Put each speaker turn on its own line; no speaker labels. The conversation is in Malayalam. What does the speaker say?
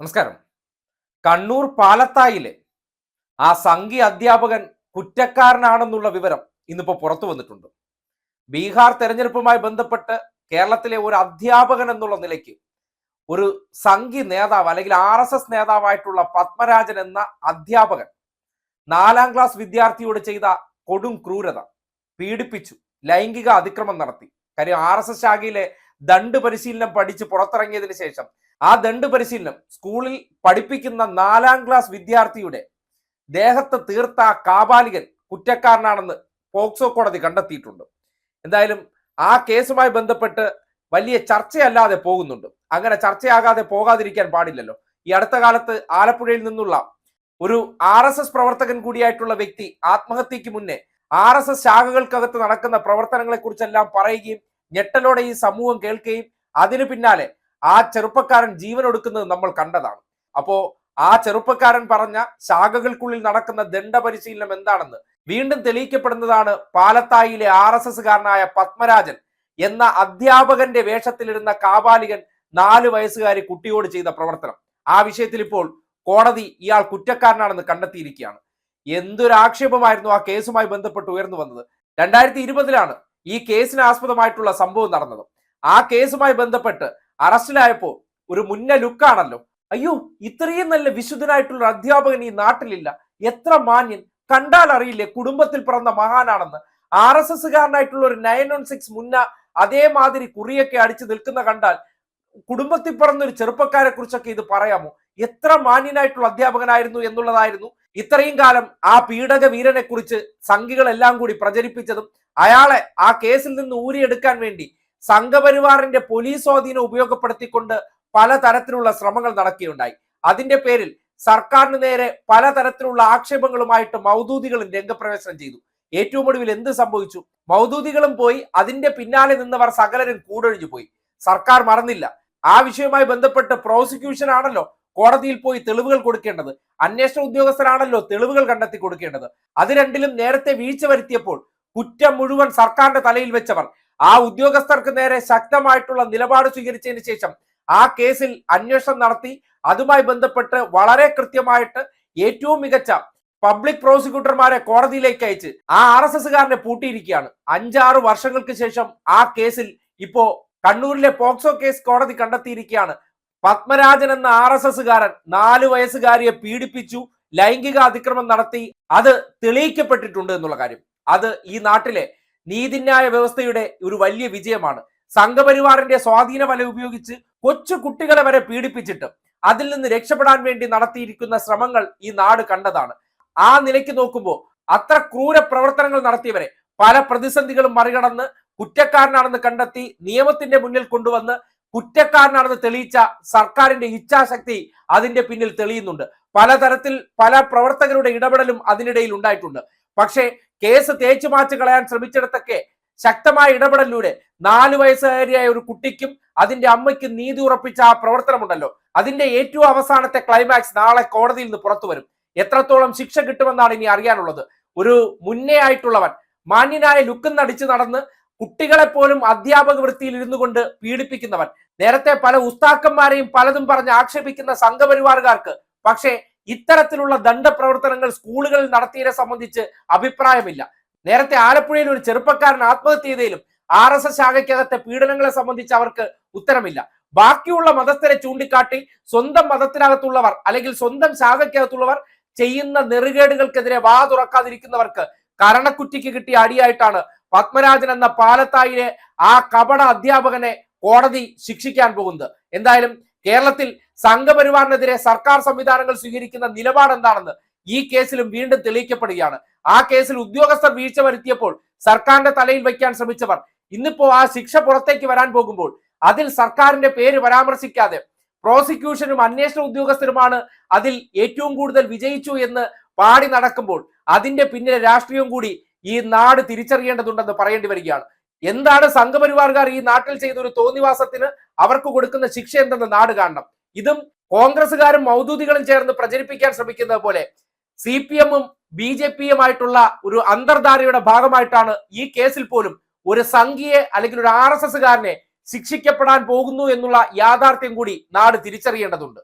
നമസ്കാരം. കണ്ണൂർ പാലത്തായിലെ ആ സംഘി അധ്യാപകൻ കുറ്റക്കാരനാണെന്നുള്ള വിവരം ഇന്നിപ്പോൾ പുറത്തു വന്നിട്ടുണ്ട്. ബീഹാർ തെരഞ്ഞെടുപ്പുമായി ബന്ധപ്പെട്ട് കേരളത്തിലെ ഒരു അധ്യാപകൻ എന്നുള്ള നിലയ്ക്ക് ഒരു സംഘി നേതാവ് അല്ലെങ്കിൽ ആർ എസ് എസ് നേതാവായിട്ടുള്ള പത്മരാജൻ എന്ന അധ്യാപകൻ നാലാം ക്ലാസ് വിദ്യാർത്ഥിയോട് ചെയ്ത കൊടും ക്രൂരത പീഡിപ്പിച്ചു ലൈംഗിക അതിക്രമം നടത്തി. കാര്യം ആർ എസ് എസ് ശാഖയിലെ ദണ്ട് പരിശീലനം പഠിച്ച് പുറത്തിറങ്ങിയതിന് ശേഷം ആ ദണ്ട് പരിശീലനം സ്കൂളിൽ പഠിപ്പിക്കുന്ന നാലാം ക്ലാസ് വിദ്യാർത്ഥിയുടെ ദേഹത്ത് തീർത്ത ആ കാപാലികൻ കുറ്റക്കാരനാണെന്ന് പോക്സോ കോടതി കണ്ടെത്തിയിട്ടുണ്ട്. എന്തായാലും ആ കേസുമായി ബന്ധപ്പെട്ട് വലിയ ചർച്ചയല്ലാതെ പോകുന്നുണ്ട്. അങ്ങനെ ചർച്ചയാകാതെ പോകാതിരിക്കാൻ പാടില്ലല്ലോ. ഈ അടുത്ത കാലത്ത് ആലപ്പുഴയിൽ നിന്നുള്ള ഒരു ആർ എസ് എസ് പ്രവർത്തകൻ കൂടിയായിട്ടുള്ള വ്യക്തി ആത്മഹത്യക്ക് മുന്നേ ആർ എസ് എസ് ശാഖകൾക്കകത്ത് നടക്കുന്ന പ്രവർത്തനങ്ങളെ കുറിച്ചെല്ലാം പറയുകയും ഞെട്ടലോടെ ഈ സമൂഹം കേൾക്കുകയും അതിനു പിന്നാലെ ആ ചെറുപ്പക്കാരൻ ജീവൻ ഒടുക്കുന്നത് നമ്മൾ കണ്ടതാണ്. അപ്പോ ആ ചെറുപ്പക്കാരൻ പറഞ്ഞ ശാഖകൾക്കുള്ളിൽ നടക്കുന്ന ദണ്ഡ പരിശീലനം എന്താണെന്ന് വീണ്ടും തെളിയിക്കപ്പെടുന്നതാണ് പാലത്തായിലെ ആർ എസ് എസ്കാരനായ പത്മരാജൻ എന്ന അധ്യാപകന്റെ വേഷത്തിലിരുന്ന കാപാലികൻ നാല് വയസ്സുകാരി കുട്ടിയോട് ചെയ്ത പ്രവർത്തനം. ആ വിഷയത്തിൽ ഇപ്പോൾ കോടതി ഇയാൾ കുറ്റക്കാരനാണെന്ന് കണ്ടെത്തിയിരിക്കുകയാണ്. എന്തൊരു ആക്ഷേപമായിരുന്നു ആ കേസുമായി ബന്ധപ്പെട്ട് ഉയർന്നു വന്നത്. രണ്ടായിരത്തി ഇരുപതിലാണ് ഈ കേസിന് ആസ്പദമായിട്ടുള്ള സംഭവം നടന്നത്. ആ കേസുമായി ബന്ധപ്പെട്ട് അറസ്റ്റിലായപ്പോ ഒരു മുന്ന ലുക്കാണല്ലോ. അയ്യോ ഇത്രയും നല്ല വിശുദ്ധനായിട്ടുള്ള അധ്യാപകൻ ഈ നാട്ടിലില്ല. എത്ര മാന്യൻ. കണ്ടാൽ അറിയില്ലേ കുടുംബത്തിൽ പിറന്ന മഹാനാണെന്ന്. ആർ എസ് എസ്സുകാരനായിട്ടുള്ള ഒരു നയൻ വൺ സിക്സ് മുന്ന അതേമാതിരി കുറിയൊക്കെ അടിച്ചു നിൽക്കുന്ന കണ്ടാൽ കുടുംബത്തിൽ പിറന്ന ഒരു ചെറുപ്പക്കാരെ കുറിച്ചൊക്കെ ഇത് പറയാമോ? എത്ര മാന്യനായിട്ടുള്ള അധ്യാപകനായിരുന്നു എന്നുള്ളതായിരുന്നു ഇത്രയും കാലം ആ പീഡക വീരനെ കുറിച്ച് സംഘികളെല്ലാം കൂടി പ്രചരിപ്പിച്ചതും അയാളെ ആ കേസിൽ നിന്ന് ഊരിയെടുക്കാൻ വേണ്ടി സംഘപരിവാറിന്റെ പോലീസ് സ്വാധീനം ഉപയോഗപ്പെടുത്തിക്കൊണ്ട് പലതരത്തിലുള്ള ശ്രമങ്ങൾ നടക്കുകയുണ്ടായി അതിന്റെ പേരിൽ സർക്കാരിന് നേരെ പലതരത്തിലുള്ള ആക്ഷേപങ്ങളുമായിട്ട് മൗദൂദികളും രംഗപ്രവേശനം ചെയ്തു. ഏറ്റവും ഒടുവിൽ എന്ത് സംഭവിച്ചു? മൗദൂദികളും പോയി അതിന്റെ പിന്നാലെ നിന്നവർ സകലരും കൂടൊഴിഞ്ഞു പോയി. സർക്കാർ മറന്നില്ല. ആ വിഷയവുമായി ബന്ധപ്പെട്ട് പ്രോസിക്യൂഷൻ ആണല്ലോ കോടതിയിൽ പോയി തെളിവുകൾ കൊടുക്കേണ്ടത്. അന്വേഷണ ഉദ്യോഗസ്ഥരാണല്ലോ തെളിവുകൾ കണ്ടെത്തി കൊടുക്കേണ്ടത്. അത് രണ്ടിലും നേരത്തെ വീഴ്ച വരുത്തിയപ്പോൾ കുറ്റം മുഴുവൻ സർക്കാരിന്റെ തലയിൽ വെച്ചവർ ആ ഉദ്യോഗസ്ഥർക്ക് നേരെ ശക്തമായിട്ടുള്ള നിലപാട് സ്വീകരിച്ചതിന് ശേഷം ആ കേസിൽ അന്വേഷണം നടത്തി. അതുമായി ബന്ധപ്പെട്ട് വളരെ കൃത്യമായിട്ട് ഏറ്റവും മികച്ച പബ്ലിക് പ്രോസിക്യൂട്ടർമാരെ കോടതിയിലേക്ക് അയച്ച് ആ ആർ എസ് എസ്സുകാരനെ പൂട്ടിയിരിക്കുകയാണ്. അഞ്ചാറ് വർഷങ്ങൾക്ക് ശേഷം ആ കേസിൽ ഇപ്പോ കണ്ണൂരിലെ പോക്സോ കേസ് കോടതി കണ്ടെത്തിയിരിക്കുകയാണ്. പത്മരാജൻ എന്ന ആർ എസ് എസ്സുകാരൻ നാല് വയസ്സുകാരിയെ പീഡിപ്പിച്ചു ലൈംഗിക അതിക്രമം നടത്തി. അത് തെളിയിക്കപ്പെട്ടിട്ടുണ്ട് എന്നുള്ള കാര്യം. അത് ഈ നാട്ടിലെ നീതിന്യായ വ്യവസ്ഥയുടെ ഒരു വലിയ വിജയമാണ്. സംഘപരിവാറിന്റെ സ്വാധീന വല ഉപയോഗിച്ച് കൊച്ചു കുട്ടികളെ വരെ പീഡിപ്പിച്ചിട്ട് അതിൽ നിന്ന് രക്ഷപ്പെടാൻ വേണ്ടി നടത്തിയിരിക്കുന്ന ശ്രമങ്ങൾ ഈ നാട് കണ്ടതാണ്. ആ നിലയ്ക്ക് നോക്കുമ്പോൾ അത്ര ക്രൂര പ്രവർത്തനങ്ങൾ നടത്തിയവരെ പല പ്രതിസന്ധികളും മറികടന്ന് കുറ്റക്കാരനാണെന്ന് കണ്ടെത്തി നിയമത്തിന്റെ മുന്നിൽ കൊണ്ടുവന്ന് കുറ്റക്കാരനാണെന്ന് തെളിയിച്ച സർക്കാരിന്റെ ഇച്ഛാശക്തി അതിന്റെ പിന്നിൽ തെളിയുന്നുണ്ട്. പലതരത്തിൽ പല പ്രവർത്തകരുടെ ഇടപെടലും അതിനിടയിൽ ഉണ്ടായിട്ടുണ്ട്. പക്ഷേ കേസ് തേച്ചു മാച്ചു കളയാൻ ശ്രമിച്ചിടത്തൊക്കെ ശക്തമായ ഇടപെടലിലൂടെ നാലു വയസ്സുകാരിയായ ഒരു കുട്ടിക്കും അതിന്റെ അമ്മയ്ക്കും നീതി ഉറപ്പിച്ച ആ പ്രവർത്തനമുണ്ടല്ലോ. അതിന്റെ ഏറ്റവും അവസാനത്തെ ക്ലൈമാക്സ് നാളെ കോടതിയിൽ നിന്ന് പുറത്തു വരും. എത്രത്തോളം ശിക്ഷ കിട്ടുമെന്നാണ് ഇനി അറിയാനുള്ളത്. ഒരു മുന്നേ ആയിട്ടുള്ളവൻ മാന്യനായ ലുക്കും നടിച്ച് നടന്ന് കുട്ടികളെ പോലും അധ്യാപക വൃത്തിയിൽ ഇരുന്നു കൊണ്ട് പീഡിപ്പിക്കുന്നവൻ. നേരത്തെ പല ഉസ്താക്കന്മാരെയും പലതും പറഞ്ഞ് ആക്ഷേപിക്കുന്ന സംഘപരിവാറുകാർക്ക് പക്ഷേ ഇത്തരത്തിലുള്ള ദണ്ഡപ്രവർത്തനങ്ങൾ സ്കൂളുകളിൽ നടത്തിയതിനെ സംബന്ധിച്ച് അഭിപ്രായമില്ല. നേരത്തെ ആലപ്പുഴയിൽ ഒരു ചെറുപ്പക്കാരൻ ആത്മഹത്യ ചെയ്തതിലും ആർ എസ് എസ് ശാഖയ്ക്കകത്തെ പീഡനങ്ങളെ സംബന്ധിച്ച് അവർക്ക് ഉത്തരമില്ല. ബാക്കിയുള്ള മതസ്ഥരെ ചൂണ്ടിക്കാട്ടി സ്വന്തം മതത്തിനകത്തുള്ളവർ അല്ലെങ്കിൽ സ്വന്തം ശാഖയ്ക്കകത്തുള്ളവർ ചെയ്യുന്ന നെറുകേടുകൾക്കെതിരെ വാ തുറക്കാതിരിക്കുന്നവർക്ക് കരണക്കുറ്റിക്ക് കിട്ടിയ അടിയായിട്ടാണ് പത്മരാജൻ എന്ന പാലത്തായിലെ ആ കപട അധ്യാപകനെ കോടതി ശിക്ഷിക്കാൻ പോകുന്നത്. എന്തായാലും കേരളത്തിൽ സംഘപരിവാറിനെതിരെ സർക്കാർ സംവിധാനങ്ങൾ സ്വീകരിക്കുന്ന നിലപാട് എന്താണെന്ന് ഈ കേസിലും വീണ്ടും തെളിയിക്കപ്പെടുകയാണ്. ആ കേസിൽ ഉദ്യോഗസ്ഥർ വീഴ്ച വരുത്തിയപ്പോൾ സർക്കാരിന്റെ തലയിൽ വയ്ക്കാൻ ശ്രമിച്ചവർ ഇന്നിപ്പോ ആ ശിക്ഷ പുറത്തേക്ക് വരാൻ പോകുമ്പോൾ അതിൽ സർക്കാരിന്റെ പേര് പരാമർശിക്കാതെ പ്രോസിക്യൂഷനും അന്വേഷണ ഉദ്യോഗസ്ഥരുമാണ് അതിൽ ഏറ്റവും കൂടുതൽ വിജയിച്ചു എന്ന് പാടി നടക്കുമ്പോൾ അതിന്റെ പിന്നിലെ രാഷ്ട്രീയം കൂടി ഈ നാട് തിരിച്ചറിയേണ്ടതുണ്ടെന്ന് പറയേണ്ടി വരികയാണ്. എന്താണ് സംഘപരിവാർകാർ ഈ നാട്ടിൽ ചെയ്ത ഒരു തോന്നിവാസത്തിന് അവർക്ക് കൊടുക്കുന്ന ശിക്ഷ എന്തെന്ന് നാട് കാണണം. ഇതും കോൺഗ്രസ്സുകാരും മൗദൂദികളും ചേർന്ന് പ്രചരിപ്പിക്കാൻ ശ്രമിക്കുന്നത് പോലെ സി പി എമ്മും ബി ജെ പിയുമായിട്ടുള്ള ഒരു അന്തർധാരയുടെ ഭാഗമായിട്ടാണ് ഈ കേസിൽ പോലും ഒരു സംഘിയെ അല്ലെങ്കിൽ ഒരു ആർ എസ് എസ്സുകാരനെ ശിക്ഷിക്കപ്പെടാൻ പോകുന്നു എന്നുള്ള യാഥാർത്ഥ്യം കൂടി നാട് തിരിച്ചറിയേണ്ടതുണ്ട്.